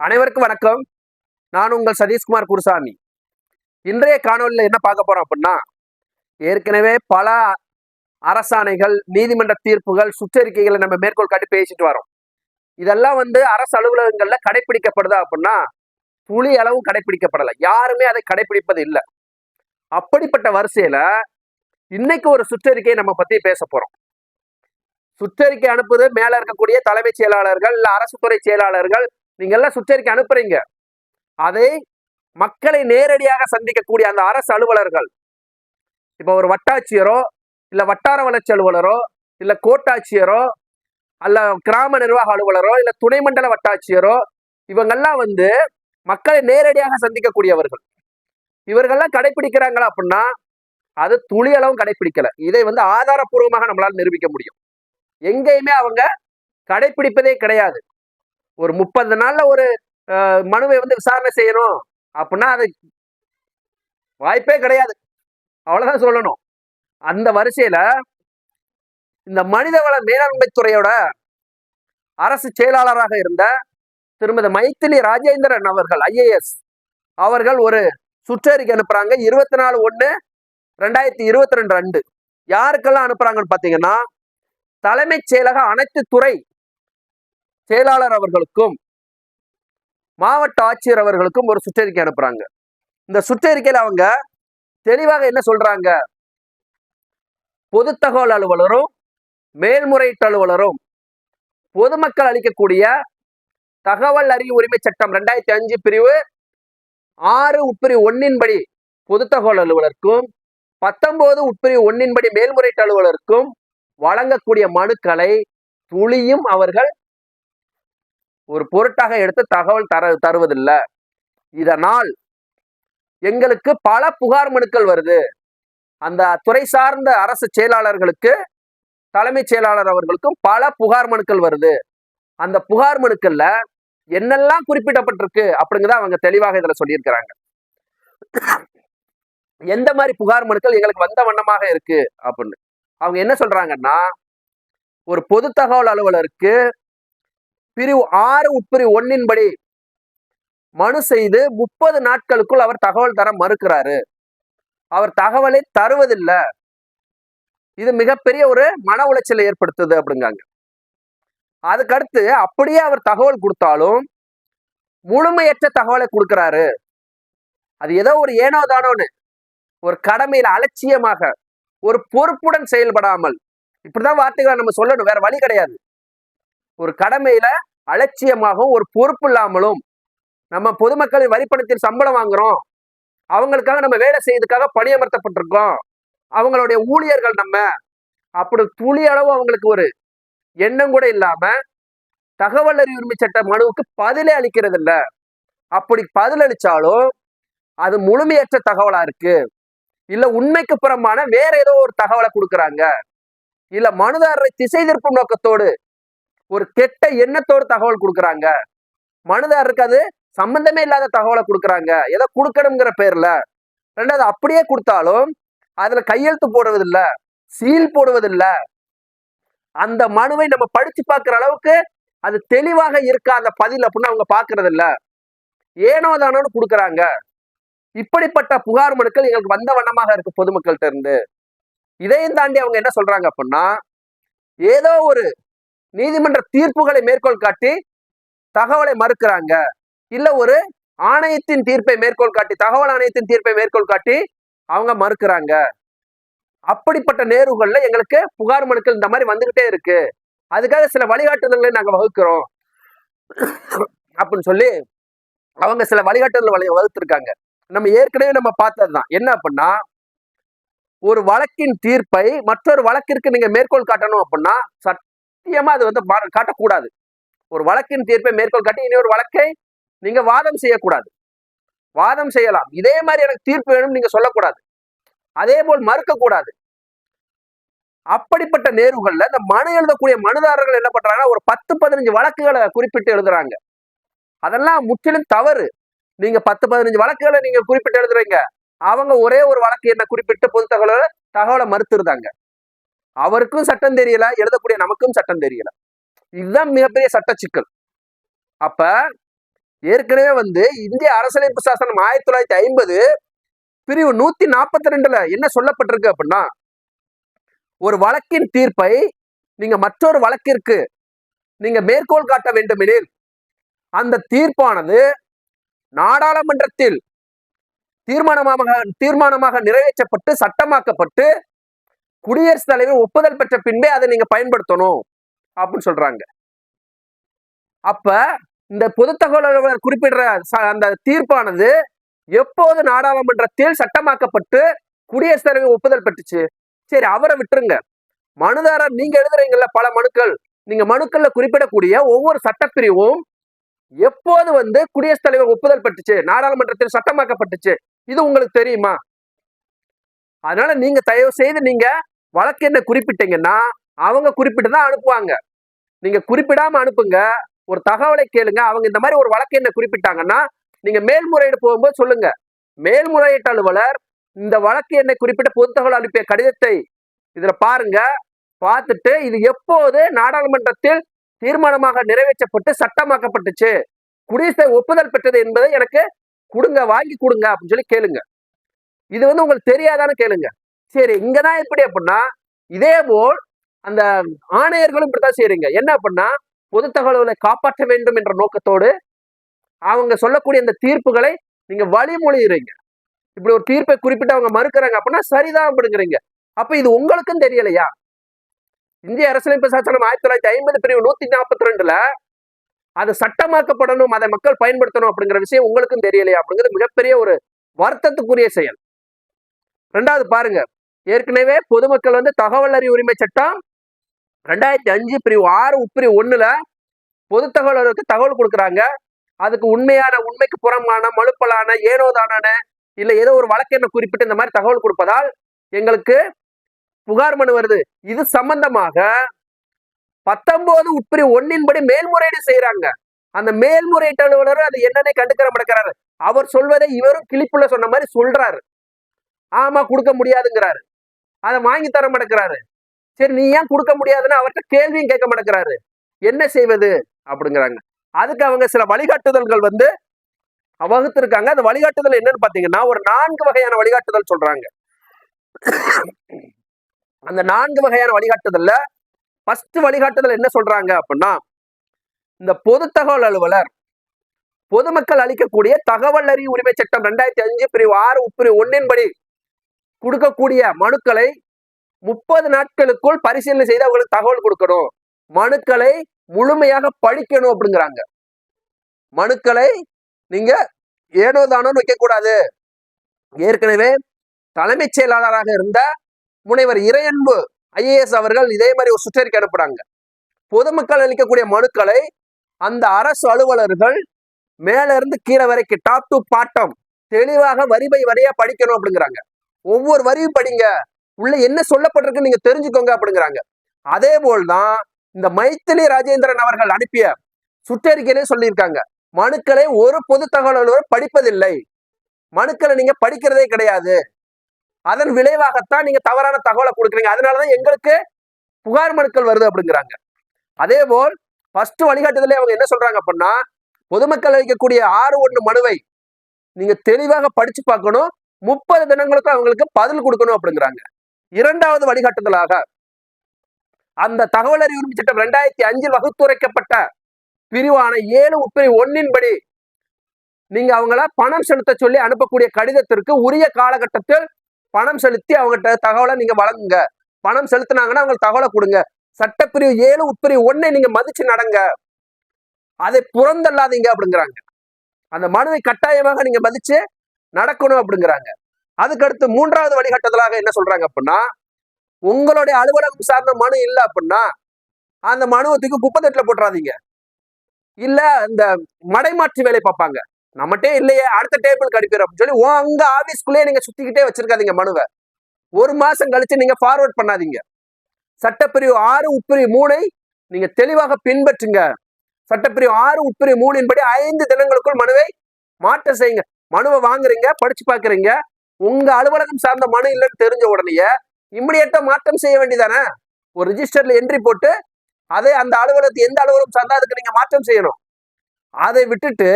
அனைவருக்கும் வணக்கம். நான் உங்கள் சதீஷ்குமார் குருசாமி. இன்றைய காணொலியில் என்ன பார்க்க போறோம் அப்படின்னா ஏற்கனவே பல அரசாணைகள் நீதிமன்ற தீர்ப்புகள் சுற்றறிக்கைகளை நம்ம மேற்கோள் காட்டி பேசிட்டு வரோம். இதெல்லாம் வந்து அரசு அலுவலகங்கள்ல கடைபிடிக்கப்படுதா அப்படின்னா புலி அளவும் கடைபிடிக்கப்படலை யாருமே அதை கடைபிடிப்பது இல்லை. அப்படிப்பட்ட வரிசையில இன்னைக்கு ஒரு சுற்றறிக்கையை நம்ம பத்தி பேச போறோம். சுற்றறிக்கை அனுப்புது மேல இருக்கக்கூடிய தலைமைச் செயலாளர்கள் இல்ல அரசு துறை செயலாளர்கள் நீங்கள்லாம் சுற்றறிக்கை அனுப்புறீங்க. அதை மக்களை நேரடியாக சந்திக்கக்கூடிய அந்த அரசு அலுவலர்கள் இப்போ ஒரு வட்டாட்சியரோ இல்லை வட்டார வளர்ச்சி அலுவலரோ இல்லை கோட்டாட்சியரோ அல்ல கிராம நிர்வாக அலுவலரோ இல்லை துணை மண்டல வட்டாட்சியரோ இவங்கெல்லாம் வந்து மக்களை நேரடியாக சந்திக்கக்கூடியவர்கள். இவர்கள்லாம் கடைபிடிக்கிறாங்களா அப்படின்னா அது துளியளவும் கடைபிடிக்கல இதை வந்து ஆதாரப்பூர்வமாக நம்மளால் நிரூபிக்க முடியும். எங்கேயுமே அவங்க கடைபிடிப்பதே கிடையாது. ஒரு முப்பது நாள்ல ஒரு மனுவை வந்து விசாரணை செய்யணும். அப்படின்னா அது வாய்ப்பே கிடையாது. அவ்வளவுதான் சொல்லணும். அந்த வரிசையில இந்த மனிதவள மேலாண்மை துறையோட அரசு செயலாளராக இருந்த திருமதி மைத்திலி ராஜேந்திரன் அவர்கள் ஐஏஎஸ் அவர்கள் ஒரு சுற்றறிக்கை அனுப்புறாங்க. இருபத்தி நாலு ஒண்ணு ரெண்டாயிரத்தி இருபத்தி ரெண்டு ரெண்டு யாருக்கெல்லாம் அனுப்புறாங்கன்னு பாத்தீங்கன்னா தலைமைச் செயலக அனைத்து துறை செயலாளர் அவர்களுக்கும் மாவட்ட ஆட்சியர் அவர்களுக்கும் ஒரு சுற்றறிக்கை அனுப்புறாங்க. இந்த சுற்றறிக்கையில் அவங்க தெளிவாக என்ன சொல்றாங்க? பொது தகவல் அலுவலரும் மேல்முறையீட்டு அலுவலரும் பொதுமக்கள் அளிக்கக்கூடிய தகவல் அறியும் உரிமை சட்டம் ரெண்டாயிரத்தி அஞ்சு பிரிவு ஆறு உட்பிரிவு ஒன்னின்படி பொது தகவல் அலுவலருக்கும் பத்தொன்பது உட்பிரிவு ஒன்னின்படி மேல்முறையீட்டு அலுவலருக்கும் வழங்கக்கூடிய மனுக்களை துளியும் அவர்கள் ஒரு பொருட்டாக எடுத்து தகவல் தர தருவதில்லை. இதனால் எங்களுக்கு பல புகார் மனுக்கள் வருது. அந்த துறை சார்ந்த அரசு செயலாளர்களுக்கு தலைமைச் செயலாளர் அவர்களுக்கும் பல புகார் மனுக்கள் வருது. அந்த புகார் மனுக்கள்ல என்னெல்லாம் குறிப்பிடப்பட்டிருக்கு அப்படிங்கிறத அவங்க தெளிவாக இதுல சொல்லியிருக்கிறாங்க. எந்த மாதிரி புகார் மனுக்கள் எங்களுக்கு வந்த வண்ணமாக இருக்கு அப்படின்னு. அவங்க என்ன சொல்றாங்கன்னா ஒரு பொது தகவல் அலுவலருக்கு பிரிவு ஆறு உட்பிரிவு ஒன்னின்படி மனு செய்து முப்பது நாட்களுக்குள் அவர் தகவல் தர மறுக்கிறாரு. அவர் தகவலை தருவதில்லை. இது மிகப்பெரிய ஒரு மன உளைச்சலை ஏற்படுத்துது அப்படிங்காங்க அதுக்கடுத்து அப்படியே அவர் தகவல் கொடுத்தாலும் முழுமையற்ற தகவலை கொடுக்கிறாரு. அது ஏதோ ஒரு ஏனோ தானோன்னு ஒரு கடமையில அலட்சியமாக ஒரு பொறுப்புடன் செயல்படாமல் இப்படிதான் வார்த்தைகளை நம்ம சொல்லணும் வேற வழி கிடையாது. ஒரு கடமையில அலட்சியமாகவும் ஒரு பொறுப்பு இல்லாமலும் நம்ம பொதுமக்களின் வரிப்பணத்தில் சம்பளம் வாங்குறோம். அவங்களுக்காக நம்ம வேலை செய்யறதுக்காக பணியமர்த்தப்பட்டிருக்கோம் அவங்களுடைய ஊழியர்கள் நம்ம. அப்படி துளி அளவு அவங்களுக்கு ஒரு எண்ணம் கூட இல்லாம தகவல் அறிவு உரிமை சட்ட மனுவுக்கு பதிலே அளிக்கிறது இல்லை அப்படி பதில் அளிச்சாலும் அது முழுமையற்ற தகவலா இருக்கு. இல்ல உண்மைக்கு புறமான வேற ஏதோ ஒரு தகவலை கொடுக்கறாங்க. இல்ல மனுதாரரை திசை திருப்பும் நோக்கத்தோடு ஒரு கெட்ட எண்ணத்தோடு தகவல் கொடுக்கறாங்க. மனுதாரருக்கு அது சம்பந்தமே இல்லாத தகவலை கொடுக்கறாங்க. ஏதோ கொடுக்கணுங்கிற பேர்ல. ரெண்டாவது அப்படியே கொடுத்தாலும் அதுல கையெழுத்து போடுவதில்ல சீல் போடுவதில்ல. அந்த மனுவை நம்ம படிச்சு பார்க்கிற அளவுக்கு அது தெளிவாக இருக்கா அந்த பதில் அப்படின்னு அவங்க பாக்குறது இல்ல ஏனோ தானோன்னு கொடுக்குறாங்க. இப்படிப்பட்ட புகார் மனுக்கள் எங்களுக்கு வந்த வண்ணமாக இருக்கு பொதுமக்கள்கிட்ட இருந்து. இதையும் தாண்டி அவங்க என்ன சொல்றாங்க அப்படின்னா ஏதோ ஒரு நீதிமன்ற தீர்ப்புகளை மேற்கோள் காட்டி தகவலை மறுக்கிறாங்க. இல்ல ஒரு ஆணையத்தின் தீர்ப்பை மேற்கோள் காட்டி தகவல் ஆணையத்தின் தீர்ப்பை மேற்கோள் காட்டி அவங்க மறுக்கிறாங்க. அப்படிப்பட்ட நேர்வுகள்ல எங்களுக்கு புகார் மனுக்கள் இந்த மாதிரி வந்துகிட்டே இருக்கு. அதுக்காக சில வழிகாட்டுதல்களை நாங்க வகுக்கிறோம். அப்படின்னு சொல்லி அவங்க சில வழிகாட்டுதல் வழி வகுத்திருக்காங்க. நம்ம ஏற்கனவே நம்ம பார்த்ததுதான். என்ன அப்படின்னா ஒரு வழக்கின் தீர்ப்பை மற்றொரு வழக்கிற்கு நீங்க மேற்கோள் காட்டணும் அப்படின்னா சத்தியமா அது வந்து காட்டக்கூடாது. ஒரு வழக்கின் தீர்ப்பை மேற்கோள் காட்டி இனி ஒரு வழக்கை நீங்க வாதம் செய்யக்கூடாது. வாதம் செய்யலாம். இதே மாதிரி எனக்கு தீர்ப்பு வேணும் நீங்க சொல்லக்கூடாது. அதே போல் மறுக்க கூடாது அப்படிப்பட்ட நேர்வுகள்ல இந்த மனு எழுதக்கூடிய மனுதாரர்கள் என்ன பண்றாங்கன்னா ஒரு பத்து பதினஞ்சு வழக்குகளை குறிப்பிட்டு எழுதுறாங்க. அதெல்லாம் முற்றிலும் தவறு. நீங்க பத்து பதினஞ்சு வழக்குகளை நீங்க குறிப்பிட்டு எழுதுறீங்க. அவங்க ஒரே ஒரு வழக்கு என்ன குறிப்பிட்டு பொது தகவலை தகவலை மறுத்துருந்தாங்க அவருக்கும் சட்டம் தெரியல எழுதக்கூடிய நமக்கும் சட்டம் தெரியல. இதுதான் மிகப்பெரிய சட்ட சிக்கல். அப்ப ஏற்கனவே வந்து இந்திய அரசியலமைப்பு சாசனம் ஆயிரத்தி தொள்ளாயிரத்தி ஐம்பது பிரிவு நூத்தி நாற்பத்தி ரெண்டுல என்ன சொல்லப்பட்டிருக்கு அப்படின்னா ஒரு வழக்கின் தீர்ப்பை நீங்க மற்றொரு வழக்கிற்கு நீங்க மேற்கோள் காட்ட வேண்டுமெனில் அந்த தீர்ப்பானது நாடாளுமன்றத்தில் தீர்மானமாக தீர்மானமாக நிறைவேற்றப்பட்டு சட்டமாக்கப்பட்டு குடியரசுத் தலைவர் ஒப்புதல் பெற்ற பின்பே அதை நீங்க பயன்படுத்தணும் அப்படின்னு சொல்றாங்க. அப்ப இந்த பொது தகவல் அலுவலர் குறிப்பிடுற அந்த தீர்ப்பானது எப்போது நாடாளுமன்றத்தில் சட்டமாக்கப்பட்டு குடியரசுத் தலைவர் ஒப்புதல் பெற்றுச்சு? சரி அவரை விட்டுருங்க. மனுதாரர் நீங்க எழுதுறீங்கல்ல பல மனுக்கள். நீங்க மனுக்கள்ல குறிப்பிடக்கூடிய ஒவ்வொரு சட்டப்பிரிவும் எப்போது வந்து குடியரசுத் தலைவர் ஒப்புதல் பெற்றுச்சு? நாடாளுமன்றத்தில் சட்டமாக்கப்பட்டுச்சு. இது உங்களுக்கு தெரியுமா? அதனால நீங்க தயவு செய்து நீங்க வழக்கு என்ன குறிப்பிட்டீங்கன்னா அவங்க குறிப்பிட்டு தான் அனுப்புவாங்க. நீங்க குறிப்பிடாம அனுப்புங்க. ஒரு தகவலை கேளுங்க. அவங்க இந்த மாதிரி ஒரு வழக்கு என்ன குறிப்பிட்டாங்கன்னா நீங்க மேல்முறையீடு போகும்போது சொல்லுங்க. மேல்முறையீட்டு அலுவலர் இந்த வழக்கு என்னை குறிப்பிட்ட பொது தகவல் அனுப்பிய கடிதத்தை இதுல பாருங்க. பார்த்துட்டு இது எப்போது நாடாளுமன்றத்தில் தீர்மானமாக நிறைவேற்றப்பட்டு சட்டமாக்கப்பட்டுச்சு? குடியரசு ஒப்புதல் பெற்றது என்பதை எனக்கு கொடுங்க வாங்கி கொடுங்க அப்படின்னு சொல்லி கேளுங்க. இது வந்து உங்களுக்கு தெரியாதான்னு கேளுங்க. சரி இங்கதான் எப்படி அப்படின்னா இதே போல் அந்த ஆணையர்களும் இப்படித்தான் செய்றீங்க என்ன அப்படின்னா பொது தகவல்களை காப்பாற்ற வேண்டும் என்ற நோக்கத்தோடு அவங்க சொல்லக்கூடிய அந்த தீர்ப்புகளை நீங்க வழிமொழிகிறீங்க இப்படி ஒரு தீர்ப்பை குறிப்பிட்டு அவங்க மறுக்கிறாங்க அப்படின்னா சரிதான் அப்படிங்கிறீங்க. அப்ப இது உங்களுக்கும் தெரியலையா? இந்திய அரசியலமைப்பு சாசனம் ஆயிரத்தி தொள்ளாயிரத்தி ஐம்பது பிரிவு நூத்தி நாற்பத்தி ரெண்டுல அது சட்டமாக்கப்படணும் அதை மக்கள் பயன்படுத்தணும் அப்படிங்கிற விஷயம் உங்களுக்கும் தெரியலையா அப்படிங்கிறது மிகப்பெரிய ஒரு வருத்தத்துக்குரிய செயல். ரெண்டாவது பாருங்க. ஏற்கனவே பொதுமக்கள் வந்து தகவல் அறிவு உரிமை சட்டம் ரெண்டாயிரத்தி அஞ்சு பிரிவு ஆறு உட்பிரிவு ஒண்ணுல பொது தகவலருக்கு தகவல் கொடுக்குறாங்க. அதுக்கு உண்மையான உண்மைக்கு புறமான மலுப்பலான ஏனோதானான இல்ல ஏதோ ஒரு வழக்கெண்ண குறிப்பிட்டு இந்த மாதிரி தகவல் கொடுப்பதால் எங்களுக்கு புகார் மனு வருது. இது சம்பந்தமாக பத்தொன்பது உட்பிரிவு ஒன்னின்படி மேல்முறையீடு செய்யறாங்க அந்த மேல்முறையீட்டு அலுவலர் அது என்னன்னே கண்டுக்கிற மாட்டேங்கிறாரு. அவர் சொல்வதை இவரும் கிளிப்புள்ள சொன்ன மாதிரி சொல்றாரு. ஆமா கொடுக்க முடியாதுங்கிறாரு. அதை வாங்கி தர மாட்டேங்கிறாரு. சரி நீ ஏன் கொடுக்க முடியாதுன்னு அவர்கிட்ட கேள்வியும் கேட்க மாட்டேங்கிறாரு. என்ன செய்வது? அப்படிங்கிறாங்க. அதுக்கு அவங்க சில வழிகாட்டுதல்கள் வந்து வகுத்திருக்காங்க. அந்த வழிகாட்டுதல் என்னன்னு பாத்தீங்கன்னா ஒரு நான்கு வகையான வழிகாட்டுதல் சொல்றாங்க. அந்த நான்கு வகையான வழிகாட்டுதல்ல ஃபர்ஸ்ட் வழிகாட்டுதல் என்ன சொல்றாங்க அப்படின்னா இந்த பொது தகவல் அலுவலர் பொதுமக்கள் அளிக்கக்கூடிய தகவல் அறிவு உரிமை சட்டம் ரெண்டாயிரத்தி அஞ்சு பிரிவு ஆறு உட்பிரிவு ஒன்னின்படி கொடுக்கக்கூடிய மனுக்களை முப்பது நாட்களுக்குள் பரிசீலனை செய்து அவங்களுக்கு தகவல் கொடுக்கணும். மனுக்களை முழுமையாக படிக்கணும் அப்படிங்கிறாங்க. மனுக்களை நீங்க ஏனோ தானோன்னு வைக்கக்கூடாது. ஏற்கனவே தலைமைச் செயலாளராக இருந்த முனைவர் இறையன்பு ஐஏஎஸ் அவர்கள் இதே மாதிரி ஒரு சுற்றறிக்கை அனுப்புறாங்க. பொதுமக்கள் அளிக்கக்கூடிய மனுக்களை அந்த அரசு அலுவலர்கள் மேல இருந்து கீழே வரைக்கும் டாப் டு பாட்டம் தெளிவாக வரிபை வரியா படிக்கணும் அப்படிங்கிறாங்க. ஒவ்வொரு வரியும் படிங்க. உள்ள என்ன சொல்லப்பட்டிருக்கு நீங்க தெரிஞ்சுக்கோங்க அப்படிங்கிறாங்க. அதே போல்தான் இந்த மைத்திலி ராஜேந்திரன் அவர்கள் அனுப்பிய சுற்றறிக்கையிலே சொல்லியிருக்காங்க. மனுக்களை ஒரு பொது தகவல் படிப்பதில்லை. மனுக்களை நீங்க படிக்கிறதே கிடையாது. அதன் விளைவாகத்தான் நீங்க தவறான தகவலை கொடுக்குறீங்க. அதனாலதான் எங்களுக்கு புகார் மனுக்கள் வருது அப்படிங்கிறாங்க. அதே போல் ஃபர்ஸ்ட் வழிகாட்டுதலே அவங்க என்ன சொல்றாங்க அப்படின்னா பொதுமக்கள் அளிக்கக்கூடிய ஆறு ஒண்ணு மனுவை நீங்க தெளிவாக படிச்சு பார்க்கணும். முப்பது தினங்களுக்கு அவங்களுக்கு பதில் கொடுக்கணும் அப்படிங்கிறாங்க. இரண்டாவது வழிகாட்டுதலாக அந்த தகவல் அறிவு உரிமை சட்டம் ரெண்டாயிரத்தி அஞ்சில் வகுத்துரைக்கப்பட்ட பிரிவான ஏழு உட்பிரி ஒன்னின்படி நீங்க அவங்கள பணம் செலுத்த சொல்லி அனுப்பக்கூடிய கடிதத்திற்கு உரிய காலகட்டத்தில் பணம் செலுத்தி அவங்ககிட்ட தகவலை நீங்க வழங்குங்க. பணம் செலுத்தினாங்கன்னா அவங்களுக்கு தகவலை கொடுங்க. சட்டப்பிரிவு ஏழு உட்பிரிவு ஒன்னை நீங்க மதிச்சு நடங்க. அதை புறந்தள்ளாதீங்க அப்படிங்கிறாங்க. அந்த மனுவை கட்டாயமாக நீங்க மதிச்சு நடக்கணும் அப்படிங்கிறாங்க. அதுக்கடுத்து மூன்றாவது வழிகட்டத்திலாக என்ன சொல்றாங்க அப்படின்னா உங்களுடைய அலுவலகம் சார்ந்த மனு இல்லை அப்படின்னா அந்த மனுவை தூக்கி குப்பத்தட்டுல போட்டுறாதீங்க. இல்ல இந்த மடைமாற்று வேலை பார்ப்பாங்க. நம்மகிட்டே இல்லையே அடுத்த டேபிள் கடிப்பிடும் அப்படின்னு சொல்லி உங்க அங்க ஆபீஸ்க்குள்ளேயே நீங்க சுத்திக்கிட்டே வச்சிருக்காதீங்க மனுவை. ஒரு மாசம் கழிச்சு நீங்க ஃபார்வர்ட் பண்ணாதீங்க. சட்டப்பிரிவு ஆறு உட்பிரிவு மூணை நீங்க தெளிவாக பின்பற்றுங்க. சட்டப்பிரிவு ஆறு உட்பிரிவு மூணின்படி ஐந்து தினங்களுக்குள் மனுவை மாற்றம் செய்யுங்க. மனுவை வாங்குறீங்க படிச்சு பாக்குறீங்க. உங்க அலுவலகம் சார்ந்த மனு இல்லைன்னு தெரிஞ்ச உடனேயே இம்மிடியட்டா மாற்றம் செய்ய வேண்டியதானே? ஒரு ரிஜிஸ்டர்ல என்ட்ரி போட்டு அதை அந்த அலுவலகத்தை எந்த அலுவலகம் சார்ந்தா அதுக்கு நீங்க மாற்றம் செய்யணும். அதை விட்டுட்டு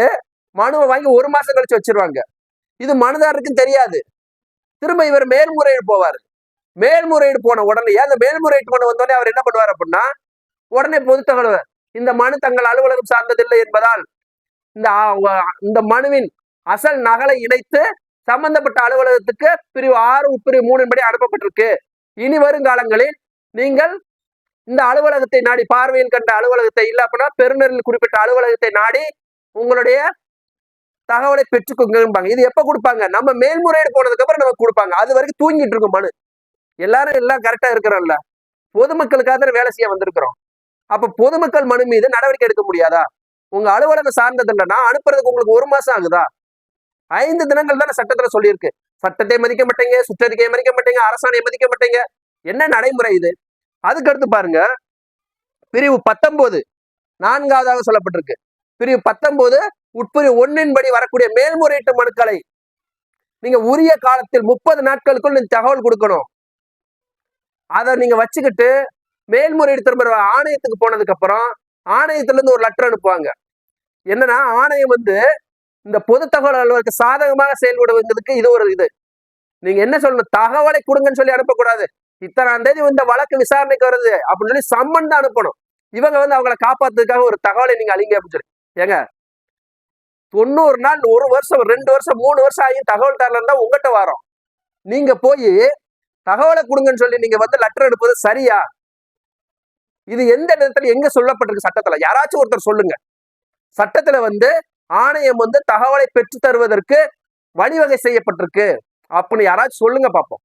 மனுவை வாங்கி ஒரு மாசம் கழிச்சு வச்சிருவாங்க. இது மனுதாரருக்கும் தெரியாது. திரும்ப இவர் மேல்முறையீடு போவார். மேல்முறையீடு போன உடனே அந்த மேல்முறையீடு பண்ண வந்தோடனே அவர் என்ன பண்ணுவார் அப்படின்னா உடனே பொது தகவல் இந்த மனு தங்கள் அலுவலகம் சார்ந்ததில்லை என்பதால் இந்த இந்த மனுவின் அசல் நகலை இணைத்து சம்பந்தப்பட்ட அலுவலகத்துக்கு பிரிவு ஆறு உட்பிரிவு மூணின்படி அனுப்பப்பட்டிருக்கு. இனி வருங்காலங்களில் நீங்கள் இந்த அலுவலகத்தை நாடி பார்வையில் கண்ட அலுவலகத்தை இல்ல அப்படின்னா பெருநரில் குறிப்பிட்ட அலுவலகத்தை நாடி உங்களுடைய தகவலை பெற்றுக்கோங்கம்பாங்க இது எப்ப கொடுப்பாங்க? நம்ம மேல்முறையீடு போனதுக்கு அப்புறம் நமக்கு கொடுப்பாங்க. அது வரைக்கும் தூங்கிட்டு இருக்கும் மனு. எல்லாரும் எல்லாம் கரெக்டா இருக்கிறோம்ல. பொதுமக்களுக்காக தானே வேலை செய்ய வந்திருக்கிறோம். அப்ப பொதுமக்கள் மனு மீது நடவடிக்கை எடுக்க முடியாதா? உங்க அலுவலகம் சார்ந்தது இல்லைன்னா அனுப்புறதுக்கு உங்களுக்கு ஒரு மாசம் ஆகுதா? ஐந்து தினங்கள் தானே சட்டத்துல சொல்லியிருக்கு. சட்டத்தை மதிக்க மாட்டீங்க சுற்றறிக்கையை மதிக்க மாட்டீங்க அரசாணையை மதிக்க மாட்டீங்க. என்ன நடைமுறை இது? அதுக்கு அடுத்து பாருங்க. பிரிவு பத்தொன்பது நான்காவதாக சொல்லப்பட்டிருக்கு. பிரிவு பத்தொன்பது உட்பிரிவு ஒன்னின்படி வரக்கூடிய மேல்முறையீட்டு மனுக்களை நீங்க உரிய காலத்தில் முப்பது நாட்களுக்குள் நீங்க தகவல் கொடுக்கணும். அதை நீங்க வச்சுக்கிட்டு மேல்முறையீடு திரும்ப ஆணையத்துக்கு போனதுக்கு அப்புறம் ஆணையத்துல இருந்து ஒரு லெட்டர் அனுப்புவாங்க. என்னன்னா ஆணையம் வந்து இந்த பொது தகவல் அலுவலருக்கு சாதகமாக செயல்படுவதற்கு இது ஒரு இது. நீங்க என்ன சொல்லணும்? தகவலை கொடுங்கன்னு சொல்லி அனுப்பக்கூடாது. இத்தனாம் தேதி இந்த வழக்கு விசாரணைக்கு வருது அப்படின்னு சொல்லி சம்மன் தான் அனுப்பணும். இவங்க வந்து அவங்கள காப்பாத்துறதுக்காக ஒரு தகவலை நீங்க அழிங்க அப்படின்னு சொல்லி. ஏங்க? தொண்ணூறு நாள் ஒரு வருஷம் ரெண்டு வருஷம் மூணு வருஷம் ஆகி தகவல் தரல இருந்தா உங்ககிட்ட வரோம். நீங்க போய் தகவலை கொடுங்கன்னு சொல்லி நீங்க வந்து லெட்டர் எடுப்பது சரியா? இது எந்த இடத்துல எங்க சொல்லப்பட்டிருக்கு சட்டத்துல? யாராச்சும் ஒருத்தர் சொல்லுங்க. சட்டத்துல வந்து ஆணையம் வந்து தகவலை பெற்று தருவதற்கு வழிவகை செய்யப்பட்டிருக்கு. அப்படின்னு யாராச்சும் சொல்லுங்க பார்ப்போம்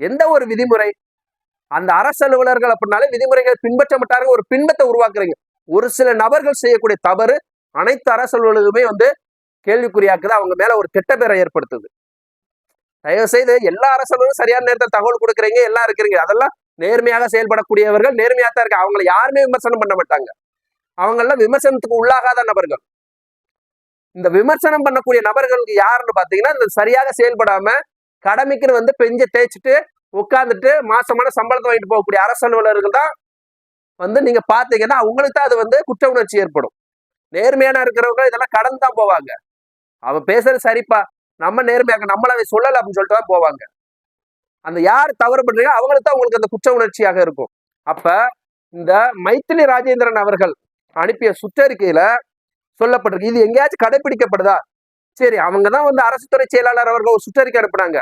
எந்த ஒரு விதிமுறை? அந்த அரசு அலுவலர்கள் அப்படின்னாலே விதிமுறைகள் பின்பற்ற மாட்டாங்க ஒரு பின்பத்தை உருவாக்குறீங்க. ஒரு சில நபர்கள் செய்யக்கூடிய தவறு அனைத்து அரசு அலுவலகமே வந்து கேள்விக்குறியாக்குது அவங்க மேல ஒரு கெட்ட பேரை ஏற்படுத்துது. தயவு செய்து எல்லா அரசுகளும் சரியான நேரத்தில் தகவல் கொடுக்குறீங்க எல்லாம் இருக்கிறீங்க. அதெல்லாம் நேர்மையாக செயல்படக்கூடியவர்கள் நேர்மையாக தான் இருக்கு அவங்களை யாருமே விமர்சனம் பண்ண மாட்டாங்க. அவங்கெல்லாம் விமர்சனத்துக்கு உள்ளாகாத நபர்கள். இந்த விமர்சனம் பண்ணக்கூடிய நபர்களுக்கு யாருன்னு பாத்தீங்கன்னா இந்த சரியாக செயல்படாம கடமைக்குன்னு வந்து பெஞ்ச தேய்ச்சிட்டு உட்காந்துட்டு மாசமான சம்பளத்தை வாங்கிட்டு போகக்கூடிய அரசு அலுவலர்கள் தான் வந்து நீங்க பாத்தீங்கன்னா அவங்களுக்கு தான் அது வந்து குற்ற உணர்ச்சி ஏற்படும். நேர்மையான இருக்கிறவங்க இதெல்லாம் கடந்து தான் போவாங்க. அவ பேசுறது சரிப்பா. நம்ம நேர்மையாக நம்மள அதை அப்படின்னு சொல்லிட்டு தான் போவாங்க. அந்த யார் தவறு பண்றீங்க அவங்களுக்கு தான் உங்களுக்கு அந்த குற்ற உணர்ச்சியாக இருக்கும். அப்ப இந்த மைத்திலி ராஜேந்திரன் அவர்கள் அனுப்பிய சுற்றறிக்கையில சொல்லப்பட்டிருக்கு இது எங்கேயாச்சும் கடைபிடிக்கப்படுதா சரி அவங்க தான் வந்து அரசு துறை செயலாளர் அவர்கள் ஒரு சுற்றறிக்கை அனுப்புனாங்க.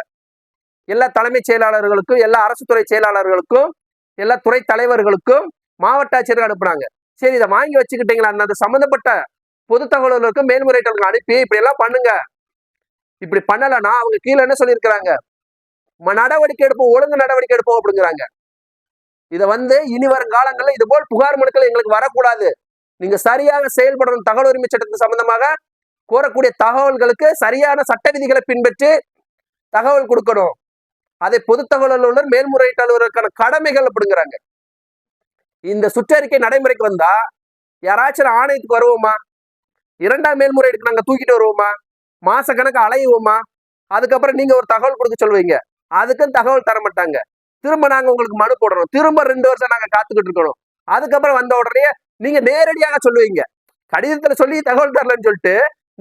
எல்லா தலைமைச் செயலாளர்களுக்கும் எல்லா அரசு துறை செயலாளர்களுக்கும் எல்லா துறை தலைவர்களுக்கும் மாவட்ட ஆட்சியர்கள் அனுப்புனாங்க. சரி இதை வாங்கி வச்சுக்கிட்டீங்களா? அந்த சம்மந்தப்பட்ட பொது தகவல்களுக்கும் மேல்முறையீட்டுகளுக்கும் அனுப்பி இப்படி எல்லாம் பண்ணுங்க. இப்படி பண்ணலைன்னா அவங்க கீழே என்ன சொல்லியிருக்கிறாங்க? நடவடிக்கை எடுப்போம் ஒழுங்கு நடவடிக்கை எடுப்போம் அப்படிங்கிறாங்க. இதை வந்து இனி வரும் காலங்களில் இது போல் புகார் மனுக்கள் எங்களுக்கு வரக்கூடாது. நீங்க சரியாக செயல்படணும் தகவல் உரிமை சட்டத்து சம்பந்தமாக கோரக்கூடிய தகவல்களுக்கு சரியான சட்ட விதிகளை பின்பற்றி தகவல் கொடுக்கணும். அதை பொது தகவல் அலுவலர் மேல்முறையீட்டு அலுவலருக்கான கடமைகள் அப்படிங்கிறாங்க. இந்த சுற்றறிக்கை நடைமுறைக்கு வந்தா யாராச்சும் ஆணையத்துக்கு வருவோமா? இரண்டாம் மேல்முறையீடுக்கு நாங்க தூக்கிட்டு வருவோமா? மாச கணக்கு அலையுவோமா? அதுக்கப்புறம் நீங்க ஒரு தகவல் கொடுக்க சொல்லுவீங்க. அதுக்கும் தகவல் தர மாட்டாங்க. திரும்ப நாங்க உங்களுக்கு மனு போடணும். திரும்ப ரெண்டு வருஷம் நாங்க காத்துக்கிட்டு இருக்கணும். அதுக்கப்புறம் வந்த உடனே நீங்க நேரடியாக சொல்லுவீங்க. கடிதத்துல சொல்லி தகவல் தரலன்னு சொல்லிட்டு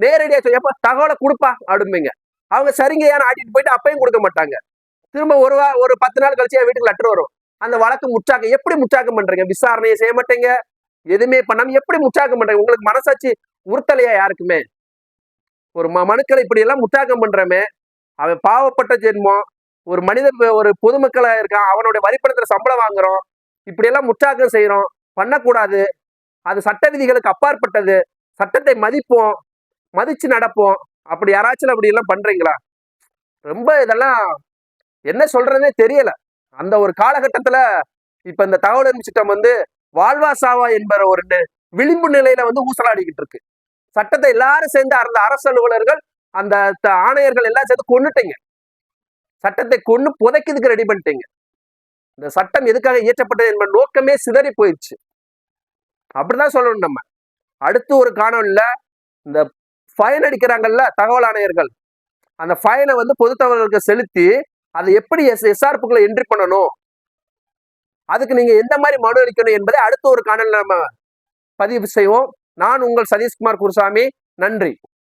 நேரடியா சொல்லி அப்ப தகவலை கொடுப்பா அப்படிம்பீங்க. அவங்க சரிங்க ஏன் ஆட்டிட்டு போயிட்டு அப்பயும் கொடுக்க மாட்டாங்க. திரும்ப ஒரு வா ஒரு பத்து நாள் கழிச்சு என் வீட்டுக்கு லெட்டர் வரும். அந்த வழக்கு முற்றாக்கம் எப்படி முற்றாக்கம் பண்றீங்க? விசாரணையை செய்ய மாட்டீங்க. எதுவுமே பண்ணாம எப்படி முற்றாக்கம் பண்றீங்க? உங்களுக்கு மனசாட்சி உறுத்தலையா யாருக்குமே? ஒரு ம மனுக்களை இப்படி எல்லாம் முற்றாக்கம் பண்றமே அவன் பாவப்பட்ட ஜென்மம். ஒரு மனித ஒரு பொதுமக்களா இருக்கான். அவனுடைய வரிப்பணத்துல சம்பளம் வாங்குறோம். இப்படி எல்லாம் முற்றாக்கம் செய்யறோம் பண்ணக்கூடாது. அது சட்ட விதிகளுக்கு அப்பாற்பட்டது. சட்டத்தை மதிப்போம் மதிச்சு நடப்போம். அப்படி யாராச்சும் அப்படி எல்லாம் பண்றீங்களா? ரொம்ப இதெல்லாம் என்ன சொல்றதுன்னே தெரியல. அந்த ஒரு காலகட்டத்துல இப்ப இந்த தகவல் சட்டம் வந்து வாழ்வா சாவா என்பற ஒரு விளிம்பு நிலையில வந்து ஊசலாடிக்கிட்டு இருக்கு. சட்டத்தை எல்லாரும் சேர்ந்து அந்த அரசு அலுவலர்கள் அந்த த- ஆணையர்கள் எல்லாம் சேர்ந்து கொன்னுட்டீங்க. சட்டத்தை கொன்னு புதைக்கிறதுக்கு ரெடி பண்ணிட்டீங்க. இந்த சட்டம் எதுக்காக இயற்றப்பட்டது என்பது நோக்கமே சிதறி போயிடுச்சு. அப்படிதான் சொல்லணும் நம்ம. அடுத்து ஒரு காணொலியில் இந்த ஃபைன் அடிக்கிறாங்கல்ல தகவல் ஆணையர்கள். அந்த ஃபைனை வந்து பொது தகவல்களுக்கு செலுத்தி அதை எப்படி எஸ் எஸ்ஆர்புக்குள்ள என்ட்ரி பண்ணணும்? அதுக்கு நீங்கள் எந்த மாதிரி மனு அளிக்கணும் என்பதை அடுத்த ஒரு காணொலியில் நம்ம பதிவு செய்வோம். நான் உங்கள் சதீஷ்குமார் குருசாமி. நன்றி.